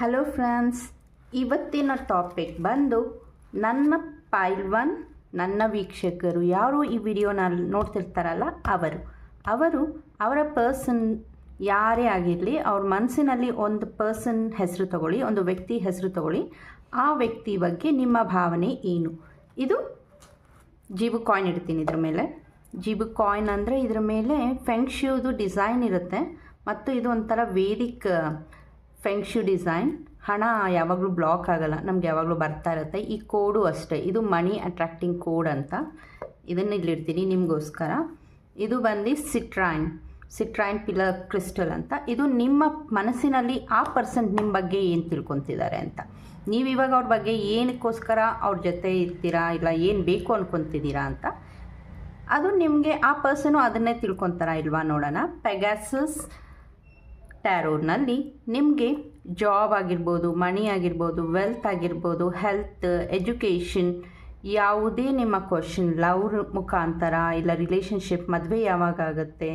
Hello friends ಇವತ್ತಿನ topic ಬಂದು ನನ್ನ ಪೈಲ್ವಾನ್ ನನ್ನ ವೀಕ್ಷಕರು ಯಾರು ಈ ವಿಡಿಯೋನ ನೋಡ್ತಿರ್ತಾರಲ್ಲ, ಅವರು. ಅವರು ಅವರ ಪರ್ಸನ್ ಯಾರೇ ಆಗಿರಲಿ, ಅವ್ರ ಮನಸ್ಸಿನಲ್ಲಿ ಒಂದು ಪರ್ಸನ್ ಹೆಸರು ತಗೊಳ್ಳಿ, ಒಂದು ವ್ಯಕ್ತಿ ಹೆಸರು ತಗೊಳ್ಳಿ. ಆ ವ್ಯಕ್ತಿ ಬಗ್ಗೆ ನಿಮ್ಮ ಭಾವನೆ ಏನು? ಇದು ಜೀಬು ಕಾಯಿನ್ ಇಡ್ತೀನಿ ಇದ್ರ ಮೇಲೆ. ಜೀಬು ಕಾಯಿನ್ ಅಂದರೆ ಇದ್ರ ಮೇಲೆ ಫೆಂಕ್ಷೂದು ಡಿಸೈನ್ ಇರುತ್ತೆ. ಮತ್ತು ಇದು ಒಂಥರ ವೇದಿಕ್ ಫೆಂಕ್ಷು ಡಿಸೈನ್. ಹಣ ಯಾವಾಗಲೂ ಬ್ಲಾಕ್ ಆಗಲ್ಲ, ನಮ್ಗೆ ಯಾವಾಗಲೂ ಬರ್ತಾ ಇರುತ್ತೆ. ಈ ಕೋಡು ಅಷ್ಟೇ. ಇದು ಮನಿ ಅಟ್ರಾಕ್ಟಿಂಗ್ ಕೋಡ್ ಅಂತ. ಇದನ್ನು ಇಲ್ಲಿಡ್ತೀನಿ ನಿಮಗೋಸ್ಕರ. ಇದು ಬಂದು ಸಿಟ್ರಾಯಿನ್ ಸಿಟ್ರಾಯಿನ್ ಪಿಲರ್ ಕ್ರಿಸ್ಟಲ್ ಅಂತ. ಇದು ನಿಮ್ಮ ಮನಸ್ಸಿನಲ್ಲಿ ಆ ಪರ್ಸನ್ ನಿಮ್ಮ ಬಗ್ಗೆ ಏನು ತಿಳ್ಕೊತಿದ್ದಾರೆ ಅಂತ. ನೀವು ಇವಾಗ ಅವ್ರ ಬಗ್ಗೆ ಏನಕ್ಕೋಸ್ಕರ ಅವ್ರ ಜೊತೆ ಇರ್ತೀರಾ ಇಲ್ಲ ಏನು ಬೇಕು ಅನ್ಕೊತಿದ್ದೀರಾ ಅಂತ. ಅದು ನಿಮಗೆ ಆ ಪರ್ಸನು ಅದನ್ನೇ ತಿಳ್ಕೊತಾರ ಇಲ್ವಾ ನೋಡೋಣ. ಪೆಗಾಸಸ್ ಟ್ಯಾರೋನಲ್ಲಿ ನಿಮಗೆ ಜಾಬ್ ಆಗಿರ್ಬೋದು ಮನಿ ಆಗಿರ್ಬೋದು ವೆಲ್ತ್ ಆಗಿರ್ಬೋದು ಹೆಲ್ತ್ ಎಜುಕೇಷನ್ ಯಾವುದೇ ನಿಮ್ಮ ಕ್ವಶನ್ ಲವ್ ಮುಖಾಂತರ ಇಲ್ಲ ರಿಲೇಷನ್ಶಿಪ್ ಮದುವೆ ಯಾವಾಗ ಆಗುತ್ತೆ,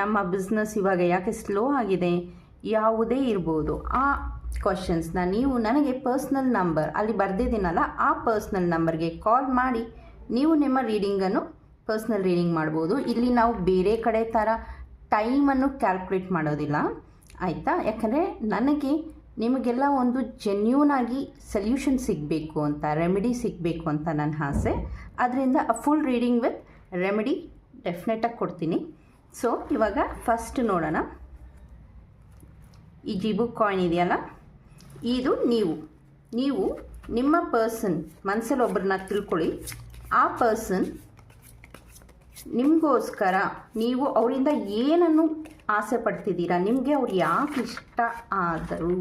ನಮ್ಮ ಬಿಸ್ನೆಸ್ ಇವಾಗ ಯಾಕೆ ಸ್ಲೋ ಆಗಿದೆ ಯಾವುದೇ ಇರ್ಬೋದು, ಆ ಕ್ವಶನ್ಸ್ನ ನೀವು ನನಗೆ ಪರ್ಸ್ನಲ್ ನಂಬರ್ ಅಲ್ಲಿ ಬರೆದಿದ್ದೀನಲ್ಲ ಆ ಪರ್ಸ್ನಲ್ ನಂಬರ್ಗೆ ಕಾಲ್ ಮಾಡಿ, ನೀವು ನಿಮ್ಮ ರೀಡಿಂಗನ್ನು ಪರ್ಸ್ನಲ್ ರೀಡಿಂಗ್ ಮಾಡ್ಬೋದು. ಇಲ್ಲಿ ನಾವು ಬೇರೆ ಕಡೆ ಥರ ಟೈಮನ್ನು ಕ್ಯಾಲ್ಕುಲೇಟ್ ಮಾಡೋದಿಲ್ಲ. ಆಯಿತಾ? ಯಾಕಂದರೆ ನನಗೆ ನಿಮಗೆಲ್ಲ ಒಂದು ಜೆನ್ಯೂನ್ ಆಗಿ ಸೊಲ್ಯೂಷನ್ ಸಿಗಬೇಕು ಅಂತ ರೆಮಿಡಿ ಸಿಗಬೇಕು ಅಂತ ನನ್ನ ಆಸೆ. ಅದರಿಂದ ಫುಲ್ ರೀಡಿಂಗ್ ವಿತ್ ರೆಮಿಡಿ ಡೆಫಿನೆಟಾಗಿ ಕೊಡ್ತೀನಿ. ಸೊ ಇವಾಗ ಫಸ್ಟ್ ನೋಡೋಣ. ಈ ಜಿಬು ಕಾಯಿನ್ ಇದೆಯಲ್ಲ? ಇದು ನೀವು. ನೀವು ನಿಮ್ಮ ಪರ್ಸನ್ ಮನಸ್ಸಲ್ಲಿ ಒಬ್ಬರನ್ನ ತಿಳ್ಕೊಳ್ಳಿ. ಆ ಪರ್ಸನ್ ನಿಮಗೋಸ್ಕರ ನೀವು ಅವರಿಂದ ಏನನ್ನು ಆಸೆ ಪಡ್ತಿದ್ದೀರಾ? ನಿಮಗೆ ಅವ್ರು ಯಾಕೆ ಇಷ್ಟ ಆದರು?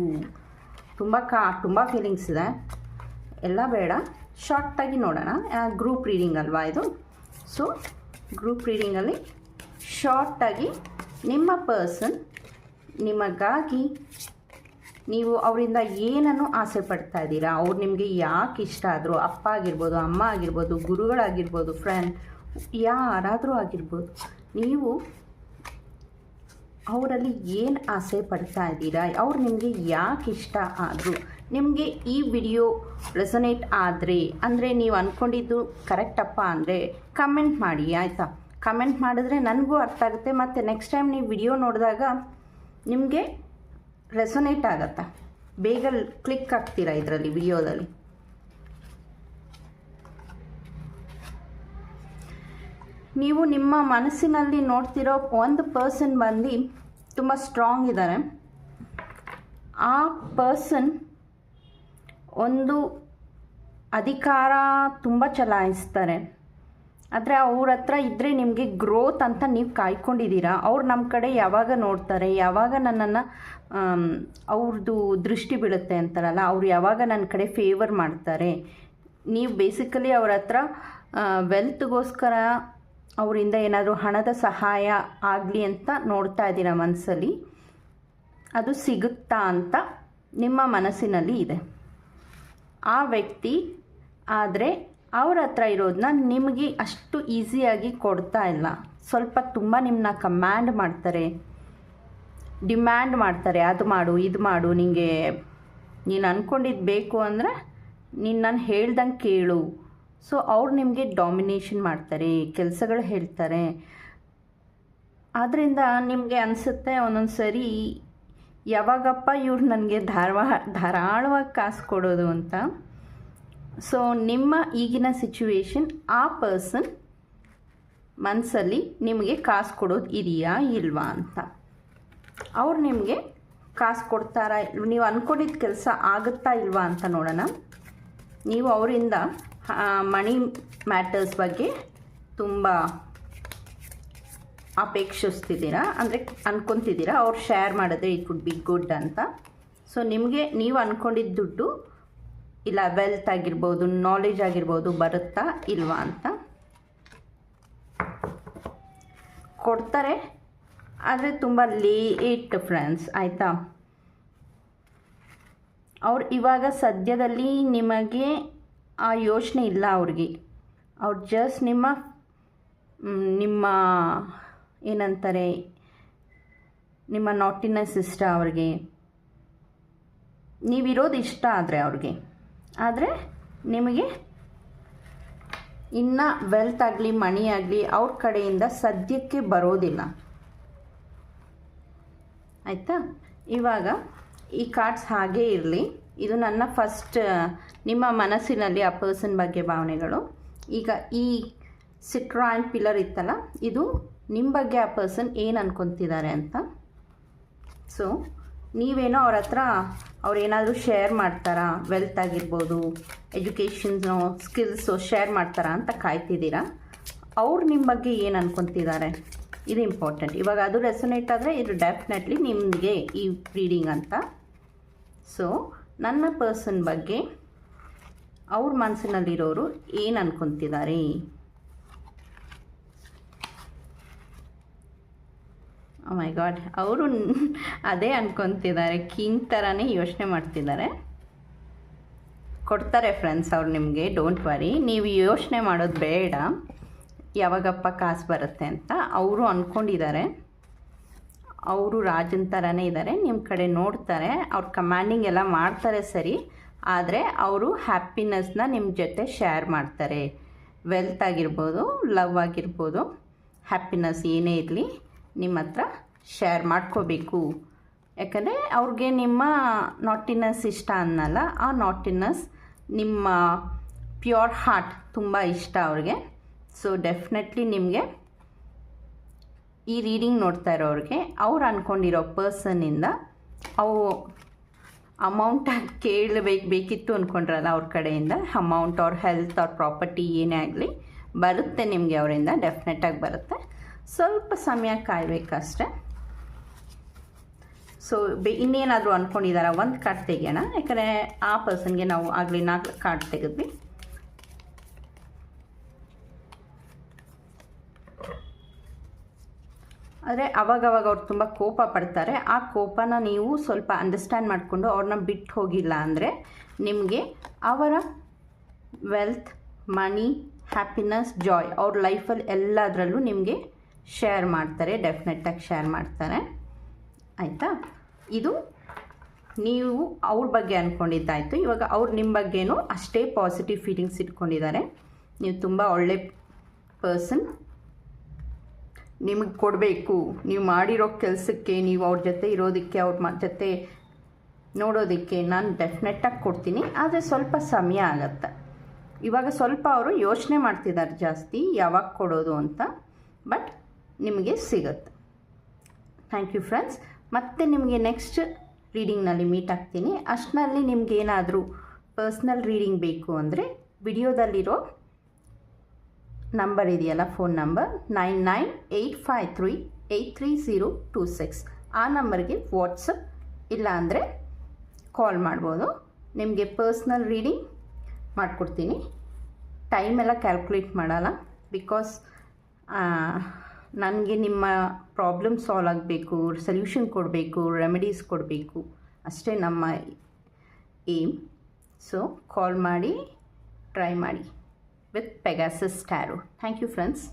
ತುಂಬ ಕಾ, ತುಂಬ ಫೀಲಿಂಗ್ಸ್ ಇದೆ. ಎಲ್ಲ ಬೇಡ. ಶಾರ್ಟಾಗಿ ನೋಡೋಣ. ಗ್ರೂಪ್ ರೀಡಿಂಗ್ ಅಲ್ವಾ ಇದು? ಸೊ ಗ್ರೂಪ್ ರೀಡಿಂಗಲ್ಲಿ ಶಾರ್ಟಾಗಿ ನಿಮ್ಮ ಪರ್ಸನ್ ನಿಮಗಾಗಿ ನೀವು ಅವರಿಂದ ಏನನ್ನು ಆಸೆ ಪಡ್ತಾ ಇದ್ದೀರಾ? ಅವ್ರು ನಿಮಗೆ ಯಾಕೆ ಇಷ್ಟ ಆದರು? ಅಪ್ಪ ಆಗಿರ್ಬೋದು, ಅಮ್ಮ ಆಗಿರ್ಬೋದು, ಗುರುಗಳಾಗಿರ್ಬೋದು ಫ್ರೆಂಡ್ ಯಾರಾದರೂ ಆಗಿರ್ಬೋದು, ನೀವು ಅವರಲ್ಲಿ ಏನು ಆಸೆ ಪಡ್ತಾ ಇದ್ದೀರಾ, ಅವ್ರು ನಿಮಗೆ ಯಾಕೆ ಇಷ್ಟ ಆದರು, ನಿಮಗೆ ಈ ವಿಡಿಯೋ ರೆಸೊನೇಟ್ ಆದರೆ, ಅಂದರೆ ನೀವು ಅಂದ್ಕೊಂಡಿದ್ದು ಕರೆಕ್ಟಪ್ಪ ಅಂದರೆ ಕಮೆಂಟ್ ಮಾಡಿ, ಆಯಿತಾ? ಕಮೆಂಟ್ ಮಾಡಿದ್ರೆ ನನಗೂ ಅರ್ಥ ಆಗುತ್ತೆ, ಮತ್ತು ನೆಕ್ಸ್ಟ್ ಟೈಮ್ ನೀವು ವಿಡಿಯೋ ನೋಡಿದಾಗ ನಿಮಗೆ ರೆಸೊನೇಟ್ ಆಗತ್ತೆ? ಬೇಗ ಕ್ಲಿಕ್ ಆಗ್ತೀರಾ ಇದರಲ್ಲಿ ವಿಡಿಯೋದಲ್ಲಿ? ನೀವು ನಿಮ್ಮ ಮನಸ್ಸಿನಲ್ಲಿ ನೋಡ್ತಿರೋ ಒಂದು ಪರ್ಸನ್ ಬಂದು ತುಂಬ ಸ್ಟ್ರಾಂಗ್ ಇದ್ದಾರೆ ಆ ಪರ್ಸನ್ ಒಂದು ಅಧಿಕಾರ ತುಂಬ ಚಲಾಯಿಸ್ತಾರೆ. ಆದರೆ ಅವ್ರ ಹತ್ರ ಇದ್ದರೆ ನಿಮಗೆ ಗ್ರೋತ್ ಅಂತ ನೀವು ಕಾಯ್ಕೊಂಡಿದ್ದೀರಾ? ಅವ್ರು ನಮ್ಮ ಕಡೆ ಯಾವಾಗ ನೋಡ್ತಾರೆ? ಯಾವಾಗ ನನ್ನನ್ನು ಅವ್ರದ್ದು ದೃಷ್ಟಿ ಬೀಳುತ್ತೆ ಅಂತಾರಲ್ಲ, ಅವ್ರು ಯಾವಾಗ ನನ್ನ ಕಡೆ ಫೇವರ್ ಮಾಡ್ತಾರೆ? ನೀವು ಬೇಸಿಕಲಿ ಅವ್ರ ಹತ್ರ ವೆಲ್ತ್ಗೋಸ್ಕರ ಅವರಿಂದ ಏನಾದರೂ ಹಣದ ಸಹಾಯ ಆಗಲಿ ಅಂತ ನೋಡ್ತಾ ಇದ್ದೀರ ಮನಸ್ಸಲ್ಲಿ ಅದು ಸಿಗುತ್ತಾ ಅಂತ ನಿಮ್ಮ ಮನಸ್ಸಿನಲ್ಲಿ ಇದೆ. ಆ ವ್ಯಕ್ತಿ ಆದರೆ ಅವ್ರ ಹತ್ರ ಇರೋದನ್ನ ನಿಮಗೆ ಅಷ್ಟು ಈಸಿಯಾಗಿ ಕೊಡ್ತಾ ಇಲ್ಲ. ಸ್ವಲ್ಪ ತುಂಬ ನಿಮ್ಮನ್ನ ಕಮ್ಯಾಂಡ್ ಮಾಡ್ತಾರೆ. ಡಿಮ್ಯಾಂಡ್ ಮಾಡ್ತಾರೆ. ಅದು ಮಾಡು, ಇದು ಮಾಡು ನಿಮಗೆ ನೀನು ಅಂದ್ಕೊಂಡಿದ್ದು ಬೇಕು ಅಂದರೆ ನೀನು ನಾನು ಹೇಳ್ದಂಗೆ ಕೇಳು. ಸೊ ಅವ್ರು ನಿಮಗೆ ಡಾಮಿನೇಷನ್ ಮಾಡ್ತಾರೆ, ಕೆಲಸಗಳು ಹೇಳ್ತಾರೆ. ಆದ್ದರಿಂದ ನಿಮಗೆ ಅನಿಸುತ್ತೆ ಒಂದೊಂದು ಸರಿ, ಯಾವಾಗಪ್ಪ ಇವ್ರು ನನಗೆ ಧಾರವಾ, ಧಾರಾಳವಾಗಿ ಕಾಸು ಕೊಡೋದು ಅಂತ. ಸೊ ನಿಮ್ಮ ಈಗಿನ ಸಿಚುವೇಶನ್ ಆ ಪರ್ಸನ್ ಮನಸ್ಸಲ್ಲಿ ನಿಮಗೆ ಕಾಸು ಕೊಡೋದು ಇದೆಯಾ ಇಲ್ವಾ ಅಂತ. ಅವ್ರು ನಿಮಗೆ ಕಾಸು ಕೊಡ್ತಾರಾ, ನೀವು ಅಂದ್ಕೊಂಡಿದ್ದ ಕೆಲಸ ಆಗುತ್ತಾ ಇಲ್ವಾ ಅಂತ ನೋಡೋಣ. ನೀವು ಅವರಿಂದ ಮನಿ ಮ್ಯಾಟರ್ಸ್ ಬಗ್ಗೆ ತುಂಬ ಅಪೇಕ್ಷಿಸ್ತಿದ್ದೀರಾ? ಅಂದರೆ ಅಂದ್ಕೊತಿದ್ದೀರಾ ಅವ್ರು ಶೇರ್ ಮಾಡಿದ್ರೆ ಇಟ್ ವುಡ್ ಬಿ ಗುಡ್ ಅಂತ. ಸೊ ನಿಮಗೆ ನೀವು ಅಂದ್ಕೊಂಡಿದ್ದ ದುಡ್ಡು ಇಲ್ಲ ವೆಲ್ತ್ ಆಗಿರ್ಬೋದು ನಾಲೆಜ್ ಆಗಿರ್ಬೋದು ಬರುತ್ತಾ ಇಲ್ವಾ ಅಂತ? ಕೊಡ್ತಾರೆ, ಆದರೆ ತುಂಬ ಲೇಟ್ ಫ್ರೆಂಡ್ಸ್ ಆಯಿತಾ? ಅವ್ರು ಇವಾಗ ಸದ್ಯದಲ್ಲಿ ನಿಮಗೆ ಆ ಯೋಚನೆ ಇಲ್ಲ ಅವ್ರಿಗೆ. ಅವ್ರು ಜಸ್ಟ್ ನಿಮ್ಮ ನಿಮ್ಮ ಏನಂತಾರೆ, ನಿಮ್ಮ ನಾಟಿನೆಸ್ ಇಷ್ಟ ಅವ್ರಿಗೆ. ನೀವಿರೋದು ಇಷ್ಟ ಆದರೆ ಅವ್ರಿಗೆ. ಆದರೆ ನಿಮಗೆ ಇನ್ನು ವೆಲ್ತ್ ಆಗಲಿ ಮನಿ ಆಗಲಿ ಅವ್ರ ಕಡೆಯಿಂದ ಸದ್ಯಕ್ಕೆ ಬರೋದಿಲ್ಲ. ಆಯಿತಾ? ಇವಾಗ ಈ ಕಾರ್ಡ್ಸ್ ಹಾಗೇ ಇರಲಿ. ಇದು ನನ್ನ ಫಸ್ಟ್ ನಿಮ್ಮ ಮನಸ್ಸಿನಲ್ಲಿ ಆ ಪರ್ಸನ್ ಬಗ್ಗೆ ಭಾವನೆಗಳು. ಈಗ ಈ ಸಿಟ್ರಾ ಪಿಲ್ಲರ್ ಇತ್ತಲ್ಲ, ಇದು ನಿಮ್ಮ ಬಗ್ಗೆ ಆ ಪರ್ಸನ್ ಏನು ಅನ್ಕೊತಿದ್ದಾರೆ ಅಂತ. ಸೊ ನೀವೇನೋ ಅವ್ರ ಹತ್ರ ಅವ್ರೇನಾದರೂ ಶೇರ್ ಮಾಡ್ತಾರಾ? ವೆಲ್ತ್ ಆಗಿರ್ಬೋದು ಎಜುಕೇಷನ್ಸು ಸ್ಕಿಲ್ಸು ಶೇರ್ ಮಾಡ್ತಾರಾ ಅಂತ ಕಾಯ್ತಿದ್ದೀರಾ? ಅವ್ರು ನಿಮ್ಮ ಬಗ್ಗೆ ಏನು ಅನ್ಕೊತಿದ್ದಾರೆ? ಇದು ಇಂಪಾರ್ಟೆಂಟ್ ಇವಾಗ ಅದು ರೆಸೊನೇಟ್ ಆದರೆ ಇದು ಡೆಫಿನೆಟ್ಲಿ ನಿಮಗೆ ಈ ರೀಡಿಂಗ್ ಅಂತ. ಸೊ ನನ್ನ ಪರ್ಸನ್ ಬಗ್ಗೆ ಅವ್ರ ಮನಸ್ಸಿನಲ್ಲಿರೋರು ಏನು ಅನ್ಕೊತಿದ್ದಾರೆ ಮೈ ಗಾಡ್ ಅವರು ಅದೇ ಅನ್ಕೊತಿದ್ದಾರೆ ಕಿಂಗ್ ಥರನೇ ಯೋಚನೆ ಮಾಡ್ತಿದ್ದಾರೆ ಕೊಡ್ತಾರೆ ಫ್ರೆಂಡ್ಸ್ ಅವ್ರು ನಿಮಗೆ ಡೋಂಟ್ ವರಿ ನೀವು ಯೋಚನೆ ಮಾಡೋದು ಬೇಡ. ಯಾವಾಗಪ್ಪ ಕಾಸು ಬರುತ್ತೆ ಅಂತ ಅವರು ಅಂದ್ಕೊಂಡಿದ್ದಾರೆ ಅವರು ರಾಜನ ಥರನೇ ಇದ್ದಾರೆ ನಿಮ್ಮ ಕಡೆ ನೋಡ್ತಾರೆ, ಅವ್ರು ಕಮ್ಯಾಂಡಿಂಗ್ ಎಲ್ಲ ಮಾಡ್ತಾರೆ ಸರಿ, ಆದರೆ ಅವರು ಹ್ಯಾಪಿನೆಸ್ನ ನಿಮ್ಮ ಜೊತೆ ಶೇರ್ ಮಾಡ್ತಾರೆ. ವೆಲ್ತ್ ಆಗಿರ್ಬೋದು ಲವ್ ಆಗಿರ್ಬೋದು ಹ್ಯಾಪಿನೆಸ್ ಏನೇ ಇರಲಿ ನಿಮ್ಮ ಹತ್ರ ಶೇರ್ ಮಾಡ್ಕೋಬೇಕು. ಯಾಕಂದರೆ ಅವ್ರಿಗೆ ನಿಮ್ಮ ನಾಟಿನಸ್ ಇಷ್ಟ ಅನ್ನಲ್ಲ, ಆ ನಾಟಿನೆಸ್ ನಿಮ್ಮ ಪ್ಯೂರ್ ಹಾರ್ಟ್ ತುಂಬ ಇಷ್ಟ ಅವ್ರಿಗೆ. ಸೊ ಡೆಫಿನೆಟ್ಲಿ ನಿಮಗೆ ಈ ರೀಡಿಂಗ್ ನೋಡ್ತಾ ಇರೋರಿಗೆ, ಅವ್ರು ಅಂದ್ಕೊಂಡಿರೋ ಪರ್ಸನ್ನಿಂದ ಅವು ಅಮೌಂಟ್ ಕೇಳಬೇಕು ಬೇಕಿತ್ತು ಅಂದ್ಕೊಂಡ್ರಲ್ಲ ಅವ್ರ ಕಡೆಯಿಂದ ಅಮೌಂಟ್ ಅವ್ರ ಹೆಲ್ತ್ ಅವ್ರ ಪ್ರಾಪರ್ಟಿ ಏನೇ ಆಗಲಿ, ಬರುತ್ತೆ ನಿಮಗೆ ಅವರಿಂದ ಡೆಫಿನೆಟಾಗಿ ಬರುತ್ತೆ. ಸ್ವಲ್ಪ ಸಮಯ ಕಾಯಬೇಕಷ್ಟೆ. ಸೊ ಬೆ, ಇನ್ನೇನಾದರೂ ಅಂದ್ಕೊಂಡಿದ್ದಾರ ಒಂದು ಕಾರ್ಡ್ ತೆಗಿಯೋಣ. ಯಾಕಂದರೆ ಆ ಪರ್ಸನ್ಗೆ ನಾವು ಆಗಲಿ ನಾಲ್ಕು ಕಾರ್ಡ್ ತೆಗೆದ್ವಿ. ಆದರೆ ಅವಾಗವಾಗ ಅವ್ರು ತುಂಬ ಕೋಪ ಪಡ್ತಾರೆ. ಆ ಕೋಪನ ನೀವು ಸ್ವಲ್ಪ ಅಂಡರ್ಸ್ಟ್ಯಾಂಡ್ ಮಾಡಿಕೊಂಡು ಅವ್ರನ್ನ ಬಿಟ್ಟು ಹೋಗಿಲ್ಲ ಅಂದರೆ ನಿಮಗೆ ಅವರ ವೆಲ್ತ್ ಮನಿ ಹ್ಯಾಪಿನೆಸ್ ಜಾಯ್ ಅವ್ರ ಲೈಫಲ್ಲಿ ಎಲ್ಲದರಲ್ಲೂ ನಿಮಗೆ ಶೇರ್ ಮಾಡ್ತಾರೆ ಡೆಫಿನೆಟ್ಟಾಗಿ ಶೇರ್ ಮಾಡ್ತಾರೆ. ಆಯಿತಾ? ಇದು ನೀವು ಅವ್ರ ಬಗ್ಗೆ ಅಂದ್ಕೊಂಡಿದ್ದಾಯಿತು ಇವಾಗ ಅವ್ರು ನಿಮ್ಮ ಬಗ್ಗೆನೂ ಅಷ್ಟೇ ಪಾಸಿಟಿವ್ ಫೀಲಿಂಗ್ಸ್ ಇಟ್ಕೊಂಡಿದ್ದಾರೆ. ನೀವು ತುಂಬ ಒಳ್ಳೆ ಪರ್ಸನ್ ನಿಮಗೆ ಕೊಡಬೇಕು. ನೀವು ಮಾಡಿರೋ ಕೆಲಸಕ್ಕೆ, ನೀವು ಅವ್ರ ಜೊತೆ ಇರೋದಕ್ಕೆ, ಅವ್ರ ಜೊತೆ ನೋಡೋದಕ್ಕೆ ನಾನು ಡೆಫಿನೆಟ್ಟಾಗಿ ಕೊಡ್ತೀನಿ. ಆದರೆ ಸ್ವಲ್ಪ ಸಮಯ ಆಗತ್ತೆ. ಇವಾಗ ಸ್ವಲ್ಪ ಅವರು ಯೋಚನೆ ಮಾಡ್ತಿದ್ದಾರೆ ಜಾಸ್ತಿ, ಯಾವಾಗ ಕೊಡೋದು ಅಂತ, ಬಟ್ ನಿಮಗೆ ಸಿಗುತ್ತೆ. ಥ್ಯಾಂಕ್ ಯು ಫ್ರೆಂಡ್ಸ್ ಮತ್ತೆ ನಿಮಗೆ ನೆಕ್ಸ್ಟ್ ರೀಡಿಂಗ್ನಲ್ಲಿ ಮೀಟ್ ಆಗ್ತೀನಿ. ಅಷ್ಟರಲ್ಲಿ ನಿಮಗೇನಾದರೂ ಪರ್ಸ್ನಲ್ ರೀಡಿಂಗ್ ಬೇಕು ಅಂದರೆ, ವಿಡಿಯೋದಲ್ಲಿರೋ ನಂಬರ್ ಇದೆಯಲ್ಲ phone number nine nine eight five three eight three zero two six ಆ ನಂಬರ್ಗೆ ವಾಟ್ಸಪ್ ಇಲ್ಲ ಅಂದರೆ ಕಾಲ್ ಮಾಡ್ಬೋದು. ನಿಮಗೆ ಪರ್ಸ್ನಲ್ ರೀಡಿಂಗ್ ಮಾಡಿಕೊಡ್ತೀನಿ. ಟೈಮ್ ಎಲ್ಲ ಕ್ಯಾಲ್ಕುಲೇಟ್ ಮಾಡಲ್ಲ ಬಿಕಾಸ್ ನನಗೆ ನಿಮ್ಮ ಪ್ರಾಬ್ಲಮ್ ಸಾಲ್ವ್ ಆಗಬೇಕು ಸೊಲ್ಯೂಷನ್ ಕೊಡಬೇಕು ರೆಮಿಡೀಸ್ ಕೊಡಬೇಕು. ಅಷ್ಟೇ ನಮ್ಮ ಏಮ್ ಸೊ ಕಾಲ್ ಮಾಡಿ ಟ್ರೈ ಮಾಡಿ. With Pegasus Tarot. Thank you, friends.